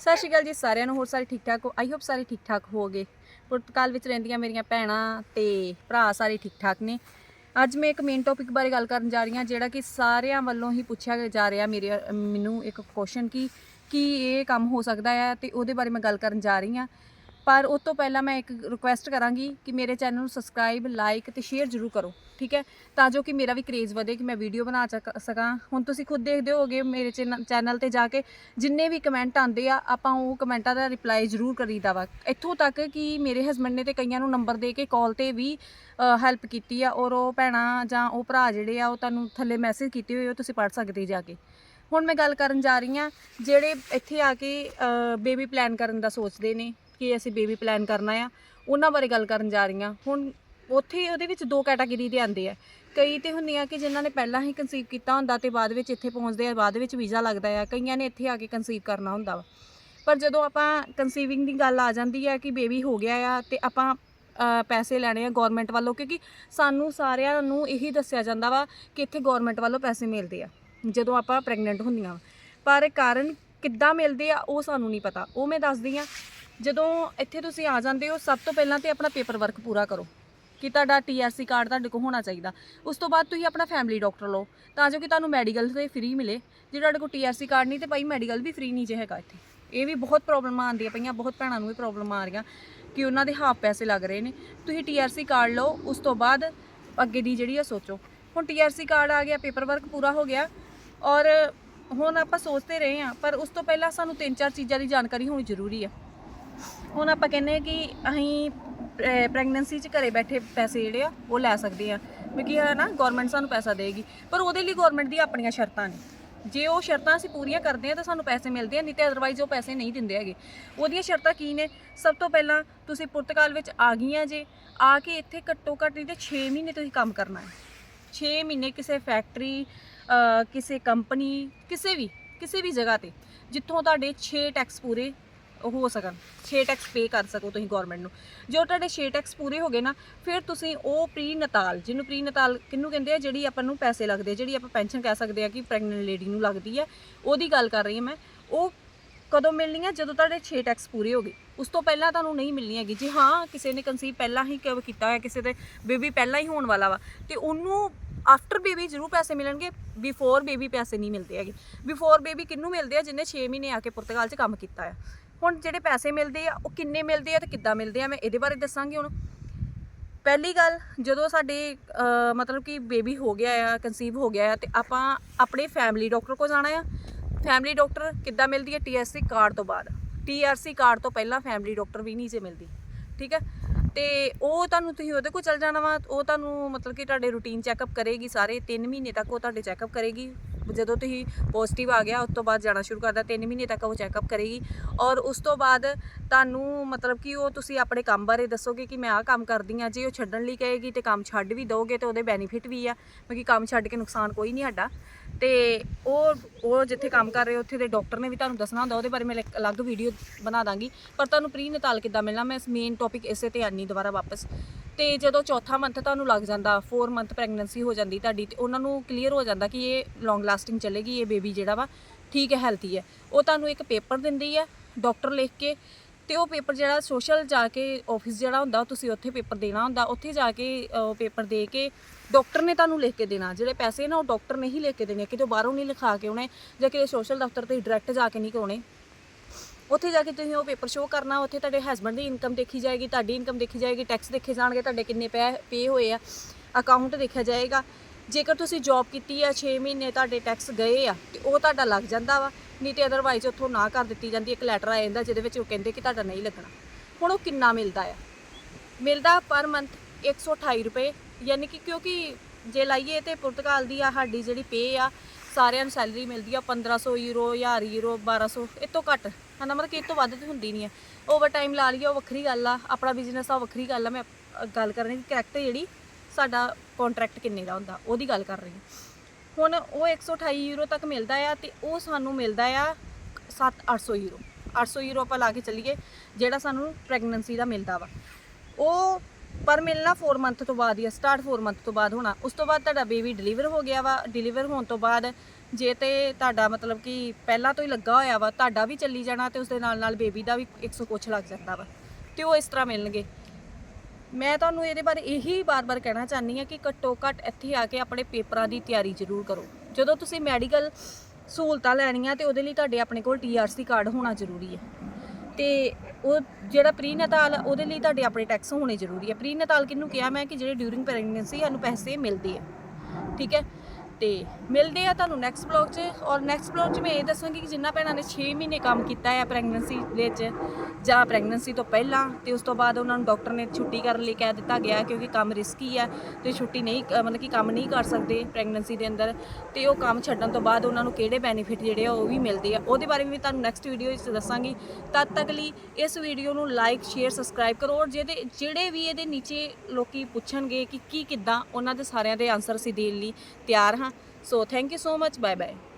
ਸਤਿ ਸ਼੍ਰੀ ਅਕਾਲ ਜੀ ਸਾਰਿਆਂ ਨੂੰ, ਹੋਰ ਸਾਰੇ ਠੀਕ ਠਾਕ ਹੋ? ਆਈ ਹੋਪ ਸਾਰੇ ਠੀਕ ਠਾਕ ਹੋਗੇ ਪੁਰਤਗਾਲ ਵਿੱਚ ਰਹਿੰਦੀਆਂ ਮੇਰੀਆਂ ਭੈਣਾਂ ਤੇ ਭਰਾ ਸਾਰੇ ਠੀਕ ਠਾਕ ਨੇ। ਅੱਜ ਮੈਂ ਇੱਕ ਮੇਨ ਟੌਪਿਕ ਬਾਰੇ ਗੱਲ ਕਰਨ ਜਾ ਰਹੀ ਹਾਂ, ਜਿਹੜਾ ਕਿ ਸਾਰਿਆਂ ਵੱਲੋਂ ਹੀ ਪੁੱਛਿਆ ਜਾ ਰਿਹਾ ਮੇਰੇ ਮੈਨੂੰ ਇੱਕ ਕੁਐਸਚਨ ਕਿ, ਕੀ ਇਹ ਕੰਮ ਹੋ ਸਕਦਾ ਹੈ? ਤੇ ਉਹਦੇ ਬਾਰੇ ਮੈਂ ਗੱਲ ਕਰਨ ਜਾ ਰਹੀ ਹਾਂ। ਪਰ ਉਸ ਤੋਂ ਪਹਿਲਾਂ ਮੈਂ ਇੱਕ ਰਿਕੁਐਸਟ ਕਰਾਂਗੀ ਕਿ ਮੇਰੇ ਚੈਨਲ ਨੂੰ ਸਬਸਕ੍ਰਾਈਬ ਲਾਈਕ ਤੇ ਸ਼ੇਅਰ ਜ਼ਰੂਰ ਕਰੋ, ਠੀਕ ਹੈ? ਤਾਂ ਜੋ ਕਿ ਮੇਰਾ ਵੀ ਕਰੇਜ਼ ਵਧੇ, ਕਿ ਮੈਂ ਵੀਡੀਓ ਬਣਾ ਚੱਕ- ਸਕਾਂ। ਹੁਣ ਤੁਸੀਂ ਖੁਦ ਦੇਖਦੇ ਹੋਗੇ ਮੇਰੇ ਚੈਨਲ ਤੇ ਜਾ ਕੇ ਜਿੰਨੇ ਵੀ ਕਮੈਂਟ ਆਉਂਦੇ ਆ, ਆਪਾਂ ਉਹ ਕਮੈਂਟਾਂ ਦਾ ਰਿਪਲਾਈ ਜ਼ਰੂਰ ਕਰੀਦਾ ਵਾ। ਇੱਥੋਂ ਤੱਕ ਕਿ ਮੇਰੇ ਹਸਬੰਡ ਨੇ ਤੇ ਕਈਆਂ ਨੂੰ ਨੰਬਰ ਦੇ ਕੇ ਕਾਲ ਤੇ ਵੀ ਹੈਲਪ ਕੀਤੀ ਆ ਔਰ ਉਹ ਭੈਣਾਂ ਜਾਂ ਉਹ ਭਰਾ ਜਿਹੜੇ ਆ, ਉਹ ਤੁਹਾਨੂੰ ਥੱਲੇ ਮੈਸੇਜ ਕੀਤੇ ਹੋਏ ਉਹ ਤੁਸੀਂ ਪੜ੍ਹ ਸਕਦੇ ਜਾ ਕੇ। ਹੁਣ ਮੈਂ ਗੱਲ ਕਰਨ ਜਾ ਰਹੀ ਆ ਜਿਹੜੇ ਇੱਥੇ ਆ ਕੇ ਬੇਬੀ ਪਲਾਨ ਕਰਨ ਦਾ ਸੋਚਦੇ ਨੇ ਕਿ ਅਸੀਂ ਬੇਬੀ ਪਲਾਨ ਕਰਨਾ ਆ, ਉਹਨਾਂ ਬਾਰੇ ਗੱਲ ਕਰਨ ਜਾ ਰਹੀ ਹਾਂ ਹੁਣ ਉੱਥੇ ਉਹਦੇ ਵਿੱਚ ਦੋ ਕੈਟਾਗਰੀ ਦੇ ਆਉਂਦੇ ਆ। ਕਈ ਤੇ ਹੁੰਦੀਆਂ ਕਿ ਜਿਨ੍ਹਾਂ ਨੇ ਪਹਿਲਾਂ ਹੀ ਕਨਸੀਵ ਕੀਤਾ ਹੁੰਦਾ ਤੇ ਬਾਅਦ ਵਿੱਚ ਇੱਥੇ ਪਹੁੰਚਦੇ ਆ, ਬਾਅਦ ਵਿੱਚ ਵੀਜ਼ਾ ਲੱਗਦਾ ਆ, ਕਈਆਂ ਨੇ ਇੱਥੇ ਆ ਕੇ ਕਨਸੀਵ ਕਰਨਾ ਹੁੰਦਾ ਵਾ। ਪਰ ਜਦੋਂ ਆਪਾਂ ਕਨਸੀਵਿੰਗ ਦੀ ਗੱਲ ਆ ਜਾਂਦੀ ਆ ਕਿ ਬੇਬੀ ਹੋ ਗਿਆ ਆ ਤੇ ਆਪਾਂ ਪੈਸੇ ਲੈਣੇ ਆ ਗਵਰਨਮੈਂਟ ਵੱਲੋਂ, ਕਿਉਂਕਿ ਸਾਨੂੰ ਸਾਰਿਆਂ ਨੂੰ ਇਹੀ ਦੱਸਿਆ ਜਾਂਦਾ ਵਾ ਕਿ ਇੱਥੇ ਗਵਰਨਮੈਂਟ ਵੱਲੋਂ ਪੈਸੇ ਮਿਲਦੇ ਆ, ਜਦੋਂ ਆਪਾਂ ਪ੍ਰੈਗਨੈਂਟ ਹੁੰਦੀਆਂ ਵਾਂ। ਪਰ ਕਾਰਨ ਕਿੱਦਾਂ ਮਿਲਦੇ ਆ ਉਹ ਸਾਨੂੰ ਨਹੀਂ ਪਤਾ। ਉਹ ਮੈਂ ਦੱਸਦੀ ਆ ਜਦੋਂ ਇੱਥੇ ਤੁਸੀਂ ਆ ਜਾਂਦੇ ਹੋ, ਸਭ ਤੋਂ ਪਹਿਲਾਂ ਤੇ ਆਪਣਾ ਪੇਪਰ ਵਰਕ ਪੂਰਾ ਕਰੋ ਕਿ ਤੁਹਾਡਾ ਟੀਆਰਸੀ ਕਾਰਡ ਤੁਹਾਡੇ ਕੋਲ ਹੋਣਾ ਚਾਹੀਦਾ। ਉਸ ਤੋਂ ਬਾਅਦ ਤੁਸੀਂ ਆਪਣਾ ਫੈਮਿਲੀ ਡਾਕਟਰ ਲਓ, ਤਾਂ ਜੋ ਕਿ ਤੁਹਾਨੂੰ ਮੈਡੀਕਲ ਤੇ ਫ੍ਰੀ ਮਿਲੇ। ਜੇ ਤੁਹਾਡੇ ਕੋਲ ਟੀਆਰਸੀ ਕਾਰਡ ਨਹੀਂ ਤੇ ਭਾਈ ਮੈਡੀਕਲ ਵੀ ਫ੍ਰੀ ਨਹੀਂ ਜੇ ਹੈਗਾ ਇੱਥੇ। ਇਹ ਵੀ ਬਹੁਤ ਪ੍ਰੋਬਲਮਾਂ ਆਉਂਦੀਆਂ ਪਈਆਂ, ਬਹੁਤ ਭੈਣਾਂ ਨੂੰ ਵੀ ਪ੍ਰੋਬਲਮਾਂ ਆ ਰਹੀਆਂ ਕਿ ਉਹਨਾਂ ਦੇ ਹਾਫ ਪੈਸੇ ਲੱਗ ਰਹੇ ਨੇ। ਤੁਸੀਂ ਟੀਆਰਸੀ ਕਾਰਡ ਲਓ, ਉਸ ਤੋਂ ਬਾਅਦ ਅੱਗੇ ਦੀ ਜਿਹੜੀ ਆ ਸੋਚੋ। ਹੁਣ ਟੀਆਰਸੀ ਕਾਰਡ ਆ ਗਿਆ ਪੇਪਰ ਵਰਕ ਪੂਰਾ ਹੋ ਗਿਆ ਔਰ ਹੁਣ ਆਪਾਂ ਸੋਚਦੇ ਰਹੇ ਹਾਂ, ਪਰ ਉਸ ਤੋਂ ਪਹਿਲਾਂ ਸਾਨੂੰ ਤਿੰਨ ਚਾਰ ਚੀਜ਼ਾਂ ਦੀ ਜਾਣਕਾਰੀ ਹੋਣੀ ਜ਼ਰੂਰੀ ਆ। ਹੁਣ ਆਪਾਂ ਕਹਿੰਦੇ ਹਾਂ ਕਿ ਅਸੀਂ ਪ੍ਰੈਗਨੈਂਸੀ 'ਚ ਘਰੇ ਬੈਠੇ ਪੈਸੇ ਜਿਹੜੇ ਆ, ਉਹ ਲੈ ਸਕਦੇ ਆ ਕਿਉਂਕਿ ਹੈ ਨਾ ਗਵਰਨਮੈਂਟ ਸਾਨੂੰ ਪੈਸਾ ਦੇਗੀ। ਪਰ ਉਹਦੇ ਲਈ ਗਵਰਨਮੈਂਟ ਦੀ ਆਪਣੀਆਂ ਸ਼ਰਤਾਂ ਨੇ। ਜੇ ਉਹ ਸ਼ਰਤਾਂ ਅਸੀਂ ਪੂਰੀਆਂ ਕਰਦੇ ਆ ਤਾਂ ਸਾਨੂੰ ਪੈਸੇ ਮਿਲਦੇ ਆ, ਨਹੀਂ ਤੇ ਅਦਰਵਾਈਜ਼ ਉਹ ਪੈਸੇ ਨਹੀਂ ਦਿੰਦੇ ਹੈਗੇ। ਉਹਦੀਆਂ ਸ਼ਰਤਾਂ ਕੀ ਨੇ? ਸਭ ਤੋਂ ਪਹਿਲਾਂ ਤੁਸੀਂ ਪੁਰਤਗਾਲ ਵਿੱਚ ਆ ਗਈਆਂ ਜੇ, ਆ ਕੇ ਇੱਥੇ ਘੱਟੋ ਘੱਟ ਨਹੀਂ ਤੇ 6 ਮਹੀਨੇ ਤੁਸੀਂ ਕੰਮ ਕਰਨਾ ਹੈ। 6 ਮਹੀਨੇ ਕਿਸੇ ਫੈਕਟਰੀ ਕਿਸੇ ਕੰਪਨੀ ਕਿਸੇ ਵੀ ਕਿਸੇ ਵੀ ਜਗ੍ਹਾ ਤੇ, ਜਿੱਥੋਂ ਤੁਹਾਡੇ 6 ਟੈਕਸ ਪੂਰੇ ਹੋ ਸਕਣ। 6 ਟੈਕਸ ਪੇ ਕਰ ਸਕੋ ਤੁਸੀਂ ਗਵਰਨਮੈਂਟ ਨੂੰ। ਜੋ ਤੁਹਾਡੇ 6 ਟੈਕਸ ਪੂਰੇ ਹੋ ਗਏ ਨਾ, ਫਿਰ ਤੁਸੀਂ ਉਹ ਪ੍ਰੀ ਨਤਾਲ ਜਿਹਨੂੰ ਪ੍ਰੀ ਨਤਾਲ ਕਿਹਨੂੰ ਕਹਿੰਦੇ ਆ, ਜਿਹੜੀ ਆਪਾਂ ਨੂੰ ਪੈਸੇ ਲੱਗਦੇ ਜਿਹੜੀ ਆਪਾਂ ਪੈਨਸ਼ਨ ਕਹਿ ਸਕਦੇ ਆ ਕਿ ਪ੍ਰੈਗਨੈਂਟ ਲੇਡੀ ਨੂੰ ਲੱਗਦੀ ਹੈ ਉਹਦੀ ਗੱਲ ਕਰ ਰਹੀ ਹਾਂ ਮੈਂ। ਉਹ ਕਦੋਂ ਮਿਲਣੀ ਹੈ ਜਦੋਂ ਤੁਹਾਡੇ 6 ਟੈਕਸ ਪੂਰੇ ਹੋ ਗਏ। ਉਸ ਤੋਂ ਪਹਿਲਾਂ ਤੁਹਾਨੂੰ ਨਹੀਂ ਮਿਲਣੀ ਹੈਗੀ। ਜੀ ਹਾਂ, ਕਿਸੇ ਨੇ ਕਨਸੀਵ ਪਹਿਲਾਂ ਹੀ ਕ- ਕੀਤਾ ਹੋਇਆ, ਕਿਸੇ ਦੇ ਬੇਬੀ ਪਹਿਲਾਂ ਹੀ ਹੋਣ ਵਾਲਾ ਵਾ, ਤੇ ਉਹਨੂੰ ਆਫਟਰ ਬੇਬੀ ਜ਼ਰੂਰ ਪੈਸੇ ਮਿਲਣਗੇ ਬਿਫੋਰ ਬੇਬੀ ਪੈਸੇ ਨਹੀਂ ਮਿਲਦੇ ਹੈਗੇ। ਬਿਫੋਰ ਬੇਬੀ ਕਿੰਨੂੰ ਮਿਲਦੇ ਆ? ਜਿਨੇ 6 ਮਹੀਨੇ ਆ ਕੇ ਪੁਰਤਗਾਲ 'ਚ ਕੰਮ ਕੀਤਾ ਆ। ਹੁਣ ਜਿਹੜੇ ਪੈਸੇ ਮਿਲਦੇ ਆ ਉਹ ਕਿੰਨੇ ਮਿਲਦੇ ਆ ਤੇ ਕਿੱਦਾਂ ਮਿਲਦੇ ਆ ਮੈਂ ਇਹਦੇ ਬਾਰੇ ਦੱਸਾਂਗੀ ਹੁਣ। ਪਹਿਲੀ ਗੱਲ ਜਦੋਂ ਸਾਡੇ ਅਹ, ਮਤਲਬ ਕਿ ਬੇਬੀ ਹੋ ਗਿਆ ਆ ਕਨਸੀਵ ਹੋ ਗਿਆ ਆ ਤੇ ਆਪਾਂ ਆਪਣੇ ਫੈਮਿਲੀ ਡਾਕਟਰ ਕੋਲ ਜਾਣਾ ਆ। ਫੈਮਿਲੀ ਡਾਕਟਰ ਕਿੱਦਾਂ ਮਿਲਦੀ ਹੈ ਟੀਆਰਸੀ ਕਾਰਡ ਤੋਂ ਬਾਅਦ। ਟੀਆਰਸੀ ਕਾਰਡ ਤੋਂ ਪਹਿਲਾਂ ਫੈਮਿਲੀ ਡਾਕਟਰ ਵੀ ਨਹੀਂ ਜੇ ਮਿਲਦੀ। ਠੀਕ ਹੈ ਤੇ ਉਹ ਤੁਹਾਨੂੰ ਤੁਸੀਂ ਉਹਦੇ ਕੋਲ ਚਲ ਜਾਣਾ ਵਾ, ਉਹ ਤੁਹਾਨੂੰ ਮਤਲਬ ਕਿ ਤੁਹਾਡੇ ਰੂਟੀਨ ਚੈੱਕਅਪ ਕਰੇਗੀ ਸਾਰੇ 3 ਮਹੀਨੇ ਤੱਕ ਉਹ ਤੁਹਾਡੇ ਚੈੱਕਅਪ ਕਰੇਗੀ। ਜਦੋਂ ਤੁਸੀਂ ਪੋਜ਼ਿਟਿਵ ਆ ਗਿਆ, ਉਸ ਤੋਂ ਬਾਅਦ ਜਾਣਾ ਸ਼ੁਰੂ ਕਰਦਾ 3 ਮਹੀਨੇ ਤੱਕ ਉਹ ਚੈੱਕਅਪ ਕਰੇਗੀ। ਔਰ ਉਸ ਤੋਂ ਬਾਅਦ ਤੁਹਾਨੂੰ ਮਤਲਬ ਕਿ ਉਹ ਤੁਸੀਂ ਆਪਣੇ ਕੰਮ ਬਾਰੇ ਦੱਸੋਗੇ ਕਿ ਮੈਂ ਆਹ ਕੰਮ ਕਰਦੀ ਆ ਜੇ ਉਹ ਛੱਡਣ ਲਈ ਕਹੇਗੀ ਤੇ ਕੰਮ ਛੱਡ ਵੀ ਦੋਗੇ ਤੇ ਉਹਦੇ ਬੈਨੀਫਿਟ ਵੀ ਆ, ਕਿਉਂਕਿ ਕੰਮ ਛੱਡ ਕੇ ਨੁਕਸਾਨ ਕੋਈ ਨਹੀਂ ਸਾਡਾ। ਤੇ ਉਹ ਉਹ ਜਿੱਥੇ ਕੰਮ ਕਰ ਰਹੇ, ਉੱਥੇ ਦੇ ਡਾਕਟਰ ਨੇ ਵੀ ਤੁਹਾਨੂੰ ਦੱਸਣਾ ਹੁੰਦਾ, ਉਹਦੇ ਬਾਰੇ ਮੈਂ ਇੱਕ ਅਲੱਗ ਵੀਡੀਓ ਬਣਾ ਦਾਂਗੀ। ਪਰ ਤੁਹਾਨੂੰ ਪ੍ਰੀ ਨਤਾਲ ਕਿੱਦਾਂ ਮਿਲਣਾ? ਮੈਂ ਇਸ ਮੇਨ ਟੌਪਿਕ ਇਸੇ ਤੇ ਆਨੀ ਦੁਬਾਰਾ ਵਾਪਸ। ਤੇ ਜਦੋਂ ਚੌਥਾ ਮੰਥ ਤੁਹਾਨੂੰ ਲੱਗ ਜਾਂਦਾ 4 ਮੰਥ ਪ੍ਰੈਗਨੈਂਸੀ ਹੋ ਜਾਂਦੀ ਤੁਹਾਡੀ, ਤੇ ਉਹਨਾਂ ਨੂੰ ਕਲੀਅਰ ਹੋ ਜਾਂਦਾ ਕਿ ਇਹ ਲੌਂਗ ਲਾਸਟਿੰਗ ਚੱਲੇਗੀ, ਇਹ ਬੇਬੀ ਜਿਹੜਾ ਵਾ, ਠੀਕ ਹੈ ਹੈਲਥੀ ਹੈ। ਉਹ ਤੁਹਾਨੂੰ ਇੱਕ ਪੇਪਰ ਦਿੰਦੀ ਹੈ ਡਾਕਟਰ ਲਿਖ ਕੇ, ਤੇ ਉਹ ਪੇਪਰ ਜਿਹੜਾ ਸੋਸ਼ਲ ਜਾ ਕੇ ਆਫਿਸ ਜਿਹੜਾ ਹੁੰਦਾ, ਉਹ ਤੁਸੀਂ ਉੱਥੇ ਪੇਪਰ ਦੇਣਾ ਹੁੰਦਾ। ਉੱਥੇ ਜਾ ਕੇ ਉਹ ਪੇਪਰ ਦੇ ਕੇ ਡਾਕਟਰ ਨੇ ਤੁਹਾਨੂੰ ਲਿਖ ਕੇ ਦੇਣਾ। ਜਿਹੜੇ ਪੈਸੇ ਨਾ ਉਹ ਡਾਕਟਰ ਨੇ ਹੀ ਲਿਖ ਕੇ ਦੇਣੇ ਕਿਤੇ ਬਾਹਰੋਂ ਨਹੀਂ ਲਿਖਾ ਕੇ ਆਉਣੇ ਜਾਂ ਕਿਤੇ ਸੋਸ਼ਲ ਦਫ਼ਤਰ ਤੇ ਡਾਇਰੈਕਟ ਜਾ ਕੇ ਨਹੀਂ ਕਰਾਉਣੇ। ਉੱਥੇ ਜਾ ਕੇ ਤੁਸੀਂ ਉਹ ਪੇਪਰ ਸ਼ੋਅ ਕਰਨਾ, ਉੱਥੇ ਤੁਹਾਡੇ ਹਸਬੰਡ ਦੀ ਇਨਕਮ ਦੇਖੀ ਜਾਏਗੀ, ਤੁਹਾਡੀ ਇਨਕਮ ਦੇਖੀ ਜਾਏਗੀ ਟੈਕਸ ਦੇਖੇ ਜਾਣਗੇ, ਤੁਹਾਡੇ ਕਿੰਨੇ ਪੈ ਪੇ ਹੋਏ ਆ। ਅਕਾਊਂਟ ਦੇਖਿਆ ਜਾਏਗਾ। ਜੇਕਰ ਤੁਸੀਂ ਜੌਬ ਕੀਤੀ ਆ 6 ਮਹੀਨੇ ਤੁਹਾਡੇ ਟੈਕਸ ਗਏ ਆ, ਤੇ ਉਹ ਤੁਹਾਡਾ ਲੱਗ ਜਾਂਦਾ ਵਾ। ਨਹੀਂ ਤੇ ਅਦਰਵਾਈਜ਼ ਉੱਥੋਂ ਨਾ ਕਰ ਦਿੱਤੀ ਜਾਂਦੀ, ਇੱਕ ਲੈਟਰ ਆ ਜਾਂਦਾ ਜਿਹਦੇ ਵਿੱਚ ਉਹ ਕਹਿੰਦੇ ਕਿ ਤੁਹਾਡਾ ਨਹੀਂ ਲੱਗਣਾ। ਹੁਣ ਉਹ ਕਿੰਨਾ ਮਿਲਦਾ ਆ? ਮਿਲਦਾ ਪਰ ਮੰਥ 128 ਰੁਪਏ। ਯਾਨੀ ਕਿ ਕਿਉਂਕਿ ਜੇ ਲਾਈਏ ਤੇ ਪੁਰਤਗਾਲ ਦੀ ਆ ਸਾਡੀ ਜਿਹੜੀ ਪੇ ਆ ਸਾਰਿਆਂ ਨੂੰ ਸੈਲਰੀ ਮਿਲਦੀ ਆ 1500 ਯੂਰੋ 1000 ਯੂਰੋ 1200 ਇਹ ਤੋਂ ਘੱਟ। ਹਨਾ ਮਤਲਬ ਕਿ ਇਹ ਤੋਂ ਵੱਧ ਤੇ ਹੁੰਦੀ ਨਹੀਂ ਆ। ਓਵਰ ਟਾਈਮ ਲਾ ਲਈਏ ਉਹ ਵੱਖਰੀ ਗੱਲ ਆ। ਆਪਣਾ ਬਿਜ਼ਨਸ ਆ ਉਹ ਵੱਖਰੀ ਗੱਲ ਆ। ਮੈਂ ਅ, ਗੱਲ ਕਰਨੀ ਦੀ ਕਰੈਕਟ ਜਿਹੜੀ ਸਾਡਾ ਕੰਟਰੈਕਟ ਕਿੰਨੇ ਦਾ ਹੁੰਦਾ ਉਹਦੀ ਗੱਲ ਕਰ ਰਹੀ ਹਾਂ। ਹੁਣ ਉਹ 128 ਯੂਰੋ ਤੱਕ ਮਿਲਦਾ ਆ ਤੇ ਉਹ ਸਾਨੂੰ ਮਿਲਦਾ ਆ 7-800 ਯੂਰੋ 800 ਯੂਰੋ ਆਪਾਂ ਲਾ ਕੇ ਚੱਲੀਏ ਜਿਹੜਾ ਸਾਨੂੰ ਪ੍ਰੈਗਨੈਂਸੀ ਦਾ ਮਿਲਦਾ ਵਾ। ਉਹ ਪਰ ਮਿਲਣਾ 4 ਮੰਥ ਤੋਂ ਬਾਅਦ ਹੀ ਸਟਾਰਟ 4 ਮੰਥ ਤੋਂ ਬਾਅਦ ਹੋਣਾ। ਉਸ ਤੋਂ ਬਾਅਦ ਤੁਹਾਡਾ ਬੇਬੀ ਡਿਲੀਵਰ ਹੋ ਗਿਆ ਵਾ ਡਿਲੀਵਰ ਹੋਣ ਤੋਂ ਬਾਅਦ ਜੇ ਤੇ ਤੁਹਾਡਾ ਮਤਲਬ ਕਿ ਪਹਿਲਾਂ ਤੋਂ ਹੀ ਲੱਗਾ ਹੋਇਆ ਵਾ, ਤੁਹਾਡਾ ਵੀ ਚੱਲੀ ਜਾਣਾ ਤੇ ਉਸ ਦੇ ਨਾਲ ਨਾਲ ਬੇਬੀ ਦਾ ਵੀ 100 ਕੁਛ ਲੱਗ ਜਾਂਦਾ ਵਾ, ਤੇ ਉਹ ਇਸ ਤਰ੍ਹਾਂ ਮਿਲਣਗੇ। ਮੈਂ ਤੁਹਾਨੂੰ ਇਹਦੇ ਬਾਰੇ ਇਹੀ ਬਾਰ-ਬਾਰ ਕਹਿਣਾ ਚਾਹਨੀ ਆ ਕਿ ਘੱਟੋ ਘੱਟ ਇੱਥੇ ਆ ਕੇ ਆਪਣੇ ਪੇਪਰਾਂ ਦੀ ਤਿਆਰੀ ਜ਼ਰੂਰ ਕਰੋ। ਜਦੋਂ ਤੁਸੀਂ ਮੈਡੀਕਲ ਸਹੂਲਤਾਂ ਲੈਣੀਆਂ ਤੇ ਉਹਦੇ ਲਈ ਤੁਹਾਡੇ ਆਪਣੇ ਕੋਲ ਟੀਆਰਸੀ ਕਾਰਡ ਹੋਣਾ ਜ਼ਰੂਰੀ ਹੈ। ਤੇ ਉਹ ਜਿਹੜਾ ਪ੍ਰੀਨਤਾਲ ਆ, ਉਹਦੇ ਲਈ ਤੁਹਾਡੇ ਆਪਣੇ ਟੈਕਸ ਹੋਣੇ ਜ਼ਰੂਰੀ ਹੈ ਪ੍ਰੀਨਤਾਲ ਕਿਹਨੂੰ ਕਿਹਾ ਮੈਂ ਕਿ ਜਿਹੜੇ ਡਿਊਰਿੰਗ ਪ੍ਰੈਗਨੈਂਸੀ ਸਾਨੂੰ ਪੈਸੇ ਮਿਲਦੇ ਆ। ਠੀਕ ਹੈ? ਤੇ ਮਿਲਦੇ ਆ ਤੁਹਾਨੂੰ ਨੈਕਸਟ ਬਲੌਗ 'ਚ। ਔਰ ਨੈਕਸਟ ਬਲੌਗ 'ਚ ਮੈਂ ਇਹ ਦੱਸਾਂਗੀ ਕਿ ਜਿੰਨਾ ਭੈਣਾਂ ਨੇ 6 ਮਹੀਨੇ ਕੰਮ ਕੀਤਾ ਹੈ ਪ੍ਰੈਗਨੈਂਸੀ ਦੇ ਵਿੱਚ ਜਾਂ ਪ੍ਰੈਗਨੈਂਸੀ ਤੋਂ ਪਹਿਲਾਂ, ਤੇ ਉਸ ਤੋਂ ਬਾਅਦ ਉਹਨਾਂ ਨੂੰ ਡਾਕਟਰ ਨੇ ਛੁੱਟੀ ਕਰਨ ਲਈ ਕਹਿ ਦਿੱਤਾ ਗਿਆ, ਕਿਉਂਕਿ ਕੰਮ ਰਿਸਕੀ ਹੈ ਤੇ ਛੁੱਟੀ ਨਹੀਂ ਮਤਲਬ ਕਿ ਕੰਮ ਨਹੀਂ ਕਰ ਸਕਦੇ ਪ੍ਰੈਗਨੈਂਸੀ ਦੇ ਅੰਦਰ। ਤੇ ਉਹ ਕੰਮ ਛੱਡਣ ਤੋਂ ਬਾਅਦ ਉਹਨਾਂ ਨੂੰ ਕਿਹੜੇ ਬੈਨੀਫਿਟ ਜਿਹੜੇ ਆ ਉਹ ਵੀ ਮਿਲਦੇ ਆ। ਉਹਦੇ ਬਾਰੇ ਵੀ ਤੁਹਾਨੂੰ ਨੈਕਸਟ ਵੀਡੀਓ ਵਿੱਚ ਦੱਸਾਂਗੀ। ਤਦ ਤੱਕ ਲਈ ਇਸ ਵੀਡੀਓ ਨੂੰ ਲਾਈਕ ਸ਼ੇਅਰ ਸਬਸਕ੍ਰਾਈਬ ਕਰੋ। ਔਰ ਜਿਹਦੇ, ਜਿਹੜੇ ਵੀ ਇਹਦੇ ਨੀਚੇ ਲੋਕੀ ਪੁੱਛਣਗੇ ਕਿ ਕੀ ਕਿੱਦਾਂ ਉਹਨਾਂ ਦੇ ਸਾਰਿਆਂ ਦੇ ਆਨਸਰ ਅਸੀਂ ਦੇਣ ਲਈ ਤਿਆਰ ਹਾਂ So thank you so much. Bye bye.